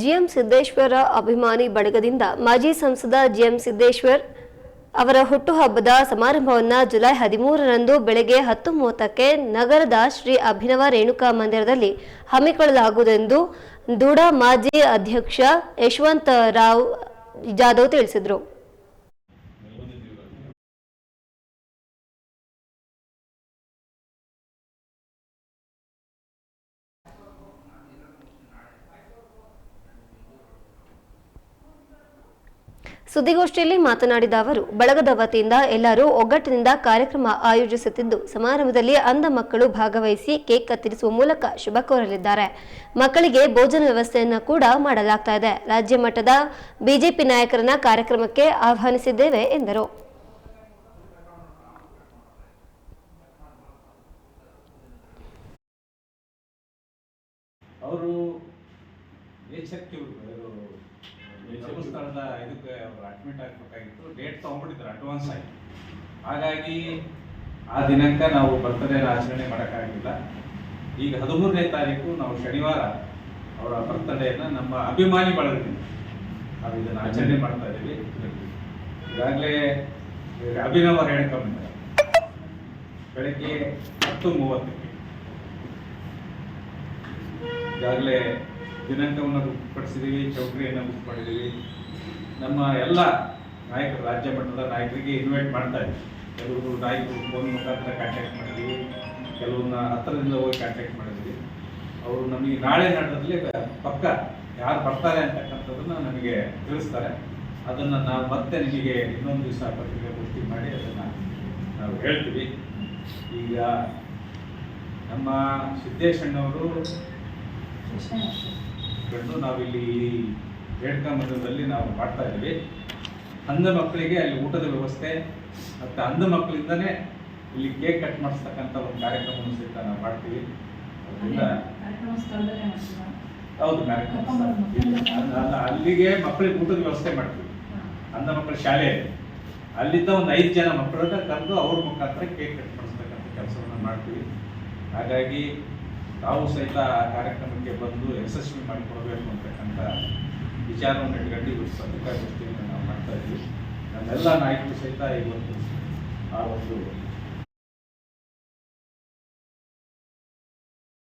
GM Siddeshwara ಅಭಿಮಾನಿ ಬಳಗದಿಂದ ಮಾಜಿ ಸಂಸದ ಜಿಎಂ ಸಿದ್ದೇಶ್ವರ್ ಅವರ ಹುಟ್ಟುಹಬ್ಬದ ಸಮಾರಂಭವನ್ನು ಜುಲೈ ಹದಿಮೂರರಂದು ಬೆಳಗ್ಗೆ ಹತ್ತು ಮೂವತ್ತಕ್ಕೆ ನಗರದ ಶ್ರೀ ಅಭಿನವ ರೇಣುಕಾ ಮಂದಿರದಲ್ಲಿ ಹಮ್ಮಿಕೊಳ್ಳಲಾಗುವುದೆಂದು ದೂಡ ಮಾಜಿ ಅಧ್ಯಕ್ಷ ಯಶವಂತ ರಾವ್ ಜಾಧವ್ ತಿಳಿಸಿದರು. ಸುದ್ದಿಗೋಷ್ಠಿಯಲ್ಲಿ ಮಾತನಾಡಿದ ಅವರು, ಬಳಗದ ವತಿಯಿಂದ ಎಲ್ಲರೂ ಒಗ್ಗಟ್ಟಿನಿಂದ ಕಾರ್ಯಕ್ರಮ ಆಯೋಜಿಸುತ್ತಿದ್ದು, ಸಮಾರಂಭದಲ್ಲಿ ಅಂಧ ಮಕ್ಕಳು ಭಾಗವಹಿಸಿ ಕೇಕ್ ಕತ್ತರಿಸುವ ಮೂಲಕ ಶುಭ ಕೋರಲಿದ್ದಾರೆ. ಮಕ್ಕಳಿಗೆ ಭೋಜನ ವ್ಯವಸ್ಥೆಯನ್ನು ಕೂಡ ಮಾಡಲಾಗ್ತಾ ಇದೆ. ರಾಜ್ಯ ಮಟ್ಟದ ಬಿಜೆಪಿ ನಾಯಕರನ್ನ ಕಾರ್ಯಕ್ರಮಕ್ಕೆ ಆಹ್ವಾನಿಸಿದ್ದೇವೆ ಎಂದರು. ಅವರು ಇವರು ಇದಕ್ಕೆ ಅವರು ಅಡ್ಮಿಟ್ ಆಗಬೇಕಾಗಿತ್ತು. ಡೇಟ್ ತೊಗೊಂಡ್ಬಿಟ್ಟಿದ್ರು ಅಡ್ವಾನ್ಸ್ ಆಗಿ. ಹಾಗಾಗಿ ಆ ದಿನಾಂಕ ನಾವು ಬರ್ತಡೇ ಆಚರಣೆ ಮಾಡೋಕ್ಕಾಗಿಲ್ಲ. ಈಗ ಹದಿಮೂರನೇ ತಾರೀಕು ನಾವು ಶನಿವಾರ ಅವರ ಬರ್ತಡೇನ ನಮ್ಮ ಅಭಿಮಾನಿ ಬಳಗದಿಂದ ನಾವು ಇದನ್ನು ಆಚರಣೆ ಮಾಡ್ತಾ ಇದ್ದೀವಿ. ಈಗಾಗಲೇ ಅಭಿನವ ರೇಣುಕಮ್ಮ ಬೆಳಗ್ಗೆ ಹತ್ತು ಮೂವತ್ತಕ್ಕೆ. ಈಗಾಗಲೇ ದಿನಾಂಕವನ್ನು ಗುರುಪಡಿಸಿದ್ದೀವಿ ಚೌಟ್ರಿಯನ್ನು ಬುಕ್ ಮಾಡಿದ್ದೀವಿ ನಮ್ಮ ಎಲ್ಲ ನಾಯಕರು, ರಾಜ್ಯ ಮಟ್ಟದ ನಾಯಕರಿಗೆ ಇನ್ವೈಟ್ ಮಾಡ್ತಾ ಇದ್ದೀವಿ ಕೆಲವರು ನಾಯಕರು ಫೋನ್ ಮುಖಾಂತರ ಕಾಂಟ್ಯಾಕ್ಟ್ ಮಾಡಿದ್ದೀವಿ ಕೆಲವನ್ನ ಹತ್ತಿರದಿಂದ ಹೋಗಿ ಕಾಂಟ್ಯಾಕ್ಟ್ ಮಾಡಿದ್ದೀವಿ ಅವರು ನಮಗೆ ನಾಳೆ ನಾಡದಲ್ಲಿ ಪಕ್ಕ ಯಾರು ಬರ್ತಾರೆ ಅಂತಕ್ಕಂಥದ್ದನ್ನು ನಮಗೆ ತಿಳಿಸ್ತಾರೆ. ಅದನ್ನು ನಾವು ಮತ್ತೆ ನಿಮಗೆ ಇನ್ನೊಂದು ದಿವಸ ಪತ್ರಿಕೆ ಪೂರ್ತಿ ಮಾಡಿ ಅದನ್ನು ನಾವು ಹೇಳ್ತೀವಿ. ಈಗ ನಮ್ಮ ಸಿದ್ದೇಶಣ್ಣವರು ಕಂಡು ನಾವಿಲ್ಲಿ ರೇಣುಕಾ ಮಂದಿರದಲ್ಲಿ ನಾವು ಮಾಡ್ತಾ ಇದ್ದೀವಿ. ಅಂಧ ಮಕ್ಕಳಿಗೆ ಅಲ್ಲಿ ಊಟದ ವ್ಯವಸ್ಥೆ ಮತ್ತು ಅಂಧ ಮಕ್ಕಳಿಂದನೇ ಇಲ್ಲಿ ಕೇಕ್ ಕಟ್ ಮಾಡಿಸ್ತಕ್ಕಂಥ ಒಂದು ಕಾರ್ಯಕ್ರಮವನ್ನು ಸಹಿತ ನಾವು ಮಾಡ್ತೀವಿ. ಅದರಿಂದ ಹೌದು ಕಾರ್ಯಕ್ರಮ ಅಲ್ಲ, ಅಲ್ಲ, ಅಲ್ಲಿಗೆ ಮಕ್ಕಳಿಗೆ ಊಟದ ವ್ಯವಸ್ಥೆ ಮಾಡ್ತೀವಿ. ಅಂಧ ಮಕ್ಕಳ ಶಾಲೆ. ಅಲ್ಲಿಂದ ಒಂದು ಐದು ಜನ ಮಕ್ಕಳನ್ನ ಕರೆದು ಅವ್ರ ಮುಖಾಂತರ ಕೇಕ್ ಕಟ್ ಮಾಡಿಸ್ತಕ್ಕಂಥ ಕೆಲಸವನ್ನು ಮಾಡ್ತೀವಿ. ಹಾಗಾಗಿ ತಾವು ಸಹಿತ ಆ ಕಾರ್ಯಕ್ರಮಕ್ಕೆ ಬಂದು ಯಶಸ್ವಿ ಮಾಡಿಕೊಡ್ಬೇಕು ಅಂತಕ್ಕಂಥ ವಿಚಾರವನ್ನು ಇಟ್ಕೊಂಡು ಇವತ್ತು ಪತ್ರಿಕಾಗೋಷ್ಠಿಯನ್ನು ನಾವು ಮಾಡ್ತಾ ಇದ್ದೀವಿ. ನಮ್ಮೆಲ್ಲ ನಾಯಕರು ಸಹಿತ ಇವತ್ತು ಆ ಒಂದು